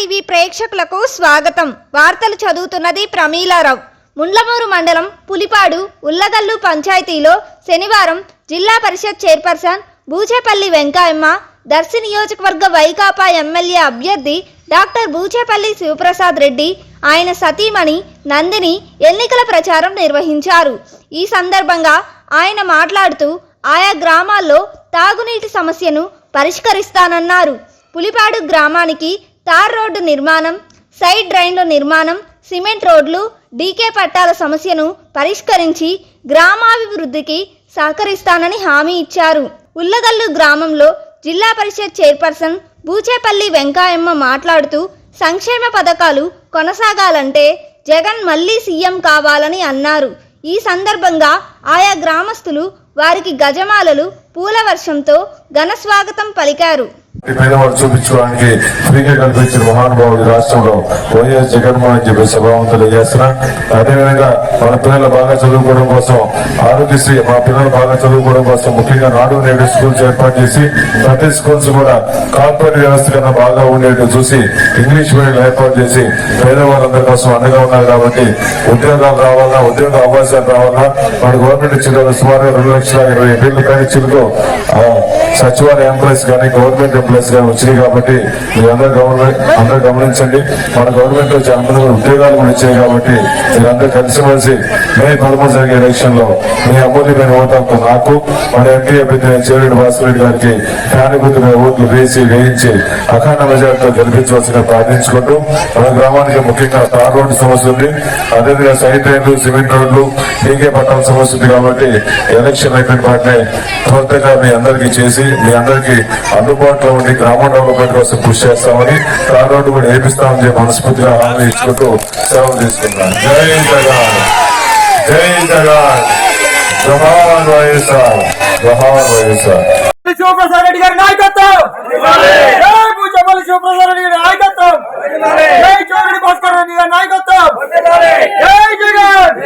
TV ప్రేక్షకులకు స్వాగతం. వార్తలు చదువుతున్నది ప్రమీలారావు. ముండ్లమూరు మండలం పులిపాడు ఉల్లగల్లు పంచాయతీలో శనివారం జిల్లా పరిషత్ చైర్పర్సన్ బూచేపల్లి వెంకాయమ్మ దర్శి నియోజకవర్గ వైకాపా ఎమ్మెల్యే అభ్యర్థి డాక్టర్ బూచేపల్లి శివప్రసాద్ రెడ్డి ఆయన సతీమణి నందిని ఎన్నికల ప్రచారం నిర్వహించారు. ఈ సందర్భంగా ఆయన మాట్లాడుతూ ఆయా గ్రామాల్లో తాగునీటి సమస్యను పరిష్కరిస్తానన్నారు. పులిపాడు గ్రామానికి తార్ రోడ్డు నిర్మాణం సైడ్ డ్రైన్ల నిర్మాణం సిమెంట్ రోడ్లు డీకే పట్టాల సమస్యను పరిష్కరించి గ్రామాభివృద్ధికి సహకరిస్తానని హామీ ఇచ్చారు. ఉల్లగల్లు గ్రామంలో జిల్లా పరిషత్ చైర్పర్సన్ బూచేపల్లి వెంకాయమ్మ మాట్లాడుతూ సంక్షేమ పథకాలు కొనసాగాలంటే జగన్ మళ్ళీ సీఎం కావాలని అన్నారు. ఈ సందర్భంగా ఆయా గ్రామస్తులు వారికి గజమాలలు పూల వర్షంతో ఘన స్వాగతం పలికారు. పేదవాళ్ళు చూపించడానికి ఫ్రీగా కల్పించిన మహానుభావుడు రాష్ట్రంలో వైఎస్ జగన్మోహన్ అని చెప్పి సభావం తెలియజేస్తున్నా అదేవిధంగా మన పిల్లలు బాగా చదువుకోవడం కోసం ఆరోగ్యశ్రీ మా పిల్లలు బాగా చదువుకోవడం కోసం ముఖ్యంగా నాడు నేడు స్కూల్స్ ఏర్పాటు చేసి ప్రతి స్కూల్స్ కూడా కార్పొరేట్ వ్యవస్థ కన్నా బాగా ఉండేట్టు చూసి ఇంగ్లీష్ మీడియం ఏర్పాటు చేసి పేదవాళ్ళందరి కోసం అండగా ఉన్నారు కాబట్టి ఉద్యోగాలు రావాలా ఉద్యోగ అవకాశాలు రావాలా? మన గవర్నమెంట్ ఇచ్చిన సుమారు రెండు లక్షల ఇరవై వేలు కానీ చిల్లుతో సచివాలయ ఎంప్లాయీస్ కానీ గవర్నమెంట్ ప్లేస్ వచ్చాయి వచ్చినాయి కాబట్టి మీరందరూ గవర్నమెంట్ అందరూ గమనించండి. మన గవర్నమెంట్లో చాలా మంది ఉద్యోగాలు కూడా ఇచ్చాయి కాబట్టి మీరందరూ కలిసిమెలిసి మే పదమూడు జరిగే ఎలక్షన్లో మీ అమూల్యమైన ఓటు నాకు మన ఎంపీ అభ్యర్థి చేరెడ్డి భాస్కర్ రెడ్డి గారికి ఫ్యాన్ ఓట్లు వేసి వేయించి అఖండ మెజార్టీతో గెలిపించవలసిన ప్రార్థించుకుంటూ మన గ్రామానికి ముఖ్యంగా తార్ రోడ్డు సమస్య ఉంది. అదేవిధంగా సైడ్ రైన్లు సిమెంట్ రోడ్లు డీకే పట్టాల సమస్య ఉంది కాబట్టి ఎలక్షన్ అయిపోయిన వాటిని త్వరగా మీ అందరికీ చేసి మీ అందరికీ అందుబాటులో ఉండి గ్రామ డెవలప్మెంట్ కోసం కృషి చేస్తామని రోడ్డు కూడా వేపిస్తామని చెప్పి మనస్ఫూర్తిగా హామీ ఇచ్చుకుంటూ సెలవు తీసుకుంటాను జై జగన్! జై జగన్! జవాన్ వైఎస్ఆర్! జవాన్ వైఎస్ఆర్! శివప్రసాద్ రెడ్డి గారి నాయకత్వం! జై పూజపల్లి శివప్రసాద్ రెడ్డి గారి నాయకత్వం! జై చౌదరి భాస్కర్ రెడ్డి గారి నాయకత్వం! జై జగన్!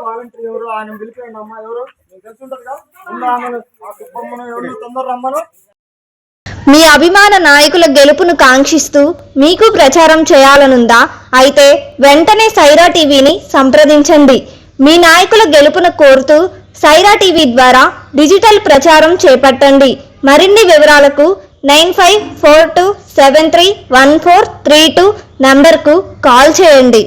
వాలంటీర్ ఎవరు? ఆయన ఎవరు? మీ అభిమాన నాయకుల గెలుపును కాంక్షిస్తూ మీకు ప్రచారం చేయాలనుందా? అయితే వెంటనే సైరా టీవీని సంప్రదించండి. మీ నాయకుల గెలుపును కోరుతూ సైరా టీవీ ద్వారా డిజిటల్ ప్రచారం చేపట్టండి. మరిన్ని వివరాలకు nine five four two seven three one four three two నంబర్కు కాల్ చేయండి.